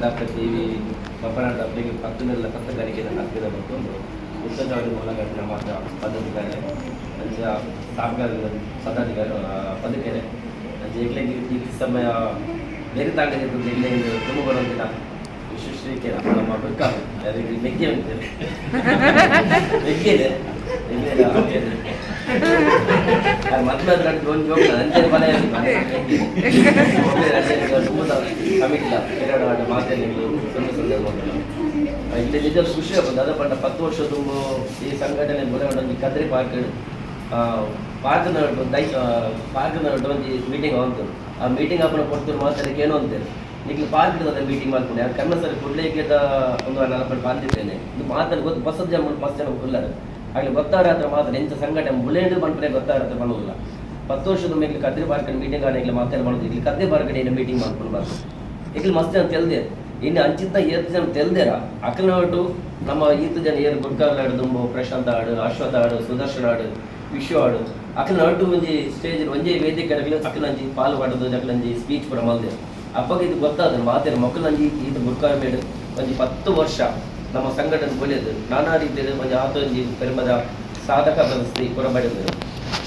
ಪನ್ನಂಡ ದೇವಿ V ಪನ್ನಂಡ ಪಕ್ಕದಲ್ಲ ಪತ್ತಗಾರಿಕೆಯನ್ನು ಹತ್ತಿರ ಮತ್ತೊಂದು ಉತ್ತರವಾಗಿ ಮೂಲಗಟ್ಟಿನ ಮಾತ್ರ ಪದ್ಧತಿಗಾರೆ ಅಂಚ ಸಾರ್ವಜನಿಕ ಪದಾಧಿಕಾರಿ ಪದಕೆರೆ ಅಂಚ ಎಗ್ಲೆಗೆ ಈ ಸಮಯ ಬೇರೆ ತಾಂಗದ ಎಗ್ಲೆ ತುಂಬ ಬರೋದಿಲ್ಲ ವಿಶ್ವಶ್ರೀಕೆ ನಮ್ಮ ಬೆಕ್ಕ ಅದಕ್ಕೆ ಮೆಗ್ಗೆ ಅಂತೇವೆ ಮೆಗ್ಗೆ ಮದ್ವೆ ಅಂದ್ರೆ ಒಂದು ಜೋಗ ಅಂತೆ ಮನೆ. ತುಂಬ ಆಟ ಮಾತೇನಿಲ್ಲ ಸುಮ್ಮನೆ ಸುಮ್ಮನೆ ಮೊದಲು ಇಲ್ಲಿ ನಿಜ ಖುಷಿ ಆಗ್ಬೋದು ಅದ ಪಂಡ ಪತ್ತು ವರ್ಷ ಈ ಸಂಘಟನೆ ಬರೋಣ ಕದ್ರಿ ಪಾರ್ಕ್ ಪಾರ್ಕ್ ದೈ ಪಾರ್ಕ್ನ ಒಂದು ಮೀಟಿಂಗ್ ಆಗಂತು ಆ ಮೀಟಿಂಗ್ ಆಪನ ಕೊಡ್ತಿರು ಮಾತಾಡಕ್ಕೆ ಏನು ಅಂತೇಳಿ ಈಗ ಪಾರ್ಕ್ ಇರ್ತದೆ ಮೀಟಿಂಗ್ ಮಾಡ್ಕೊಂಡು. ಯಾರು ಕನ್ನ ಸರಿ ಕೊಡ್ಲಿಕ್ಕಿದ್ದ ಒಂದು ನಾಲ್ಕು ಬಂದಿದ್ದೇನೆ ಇದು ಮಾತಾಡಿ ಗೊತ್ತು, ಬಸ್ ಜನ ಬಸ್ ಜನ ಕೊಡ್ಲಾರೆ ಆಗಲಿ ಗೊತ್ತಾರ ಹತ್ರ ಮಾತ್ರ ಎಂತ ಸಂಘಟನೆ ಮುಳ್ಳೇಂಡು ಬಂದ್ರೆ ಗೊತ್ತಾರ ಹತ್ರ ಬರೋದಿಲ್ಲ. ಹತ್ತು ವರ್ಷದ ಮೇಲೆ ಕದ್ರಿ ಪಾರ್ಕ್ ಮೀಟಿಂಗ್ ಆಗಲಿ ಮಾತಾಡಿ ಮಾಡೋದು ಇಲ್ಲಿ ಕದ್ರಿ ಪಾರ್ಕ್ ಮೀಟಿಂಗ್ ಮಾಡ್ಕೊಂಡು ಬರ್ತಾರೆ ಈಗ ಮಸ್ತ್ ಜನ ತೆಲ್ದೆ. ಇನ್ನು ಅಂಚಿತ್ತ ಏತ್ ಜನ ತೆಲ್ದೇರ. ಅಕ್ಕನ ಹೊಟ್ಟು ನಮ್ಮ ಈತ ಜನ ಏನು ಗುಡ್ಕಾಲ್ ಆಡು ದುಂಬು, ಪ್ರಶಾಂತ ಆಡು ಅಶ್ವಥ್ ಆಡು ಸುದರ್ಶನ್ ಆಡು ವಿಶ್ವ ಆಡು ಅಕ್ಕನ ಹೊಟ್ಟು ಒಂಜಿ ಸ್ಟೇಜ್, ಒಂಜೇ ವೇದಿಕೆ ಅಕ್ಕನ ಅಂಜಿ ಪಾಲು ಮಾಡುದು ಅಕ್ಕನಂಜಿ ಸ್ಪೀಚ್ ಕೂಡ ಮಲ್ದೆ. ಅಪ್ಪಗೆ ಇದು ಗೊತ್ತಾದ ಮಾತೇರ ಮಕ್ಕಳಂಜಿ ಈತ ಗುಡ್ಕಾಲ್ ಮೇಡು ಒಂಜಿ ಪತ್ತು ವರ್ಷ ನಮ್ಮ ಸಂಘಟನೆ ಒಳ್ಳೆಯದು ನಾನಾ ರೀತಿಯಲ್ಲಿ ಒಂಜಿ ಆತೊಂಜಿ ಪೆರ್ಮದ ಸಾಧಕ ಪ್ರಶಸ್ತಿ ಪುರ ಪಡೆದರು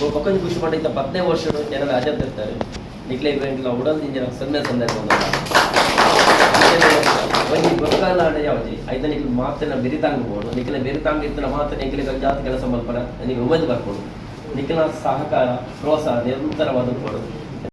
ಒಕ್ಕೊಂದು ಖುಷಿ ಮಾಡಿದ್ದ ಪತ್ತನೇ ವರ್ಷಗಳು ಜನರ ಅಜರ್ತಿರ್ತಾರೆ ನಿಕ್ಲೆ ಇವೆಂಟ್ ಉಡಲ್ ಇಂಜಿನ ಸಂದೇಶ ಸಂದರ್ಭ ಒಂಜಿ ಗೊತ್ತಾಲಾಡ ಯಾವಜಿ ಐದ ನಿಕ್ಲು ಮಾತನ್ನ ಬೆರಿತಾಂಗ್ಬೋದು ನಿಕ್ಲ ಬೆರಿತಾಂಗ್ ಇತ್ತನ ಮಾತ್ರ ನಿಕ್ಲಿಗೆ ಜಾತಿ ಕೆಲಸ ಮಲ್ಪನ ನಿಮಗೆ ಉಮೇದು ಬರ್ಬೋದು ನಿಕ್ಲ ಸಹಕಾರ ಪ್ರೋತ್ಸಾಹ ನಿರಂತರವಾದ ಕೊಡು